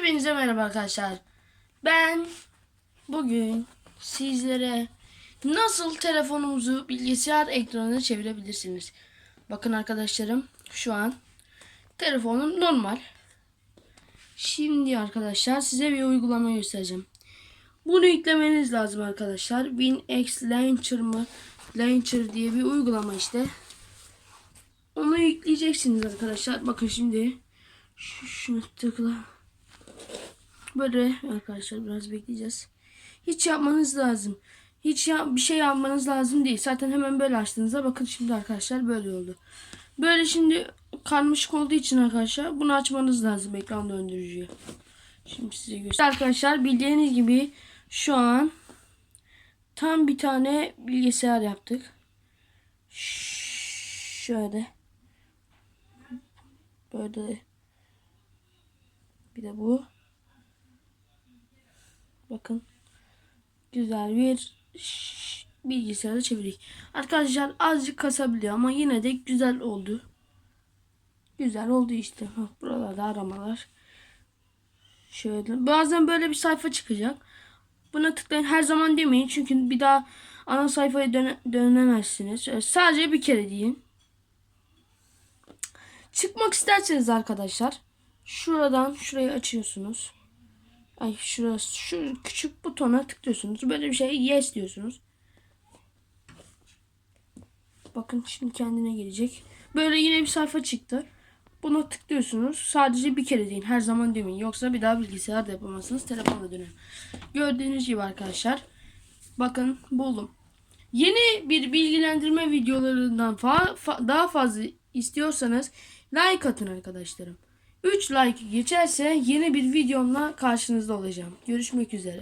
Hepinize merhaba arkadaşlar. Ben bugün sizlere nasıl telefonumuzu bilgisayar ekranına çevirebilirsiniz. Bakın arkadaşlarım şu an telefonum normal. Şimdi arkadaşlar size bir uygulama göstereceğim. Bunu yüklemeniz lazım arkadaşlar. WinX Launcher mı? Launcher diye bir uygulama işte. Onu yükleyeceksiniz arkadaşlar. Bakın şimdi şu, şunu tıkla. Böyle arkadaşlar biraz bekleyeceğiz. Hiç yapmanız lazım. Hiç ya, bir şey yapmanız lazım değil. Zaten hemen böyle açtığınızda bakın şimdi arkadaşlar böyle oldu. Böyle şimdi karmaşık olduğu için arkadaşlar bunu açmanız lazım ekran döndürücüye. Şimdi size göstereyim. Arkadaşlar bildiğiniz gibi şu an tam bir tane bilgisayar yaptık. Şöyle. Böyle. Bir de bu. Bakın. Güzel bir bilgisayarı çevirdik. Arkadaşlar azıcık kasabiliyor ama yine de güzel oldu. Güzel oldu işte. Buralarda aramalar. Şöyle. Bazen böyle bir sayfa çıkacak. Buna tıklayın. Her zaman demeyin. Çünkü bir daha ana sayfaya döne- dönemezsiniz. Şöyle sadece bir kere deyin. Çıkmak isterseniz arkadaşlar. Şuradan şurayı açıyorsunuz. Ay şurası şu küçük butona tıklıyorsunuz. Böyle bir şey yes diyorsunuz. Bakın şimdi kendine gelecek. Böyle yine bir sayfa çıktı. Buna tıklıyorsunuz. Sadece bir kere deyin. Her zaman demeyin. Yoksa bir daha bilgisayar da yapamazsınız. Telefona dönün. Gördüğünüz gibi arkadaşlar. Bakın buldum. Yeni bir bilgilendirme videolarından fa- fa- daha fazla istiyorsanız like atın arkadaşlarım. 3 like geçerse yeni bir videomla karşınızda olacağım. Görüşmek üzere.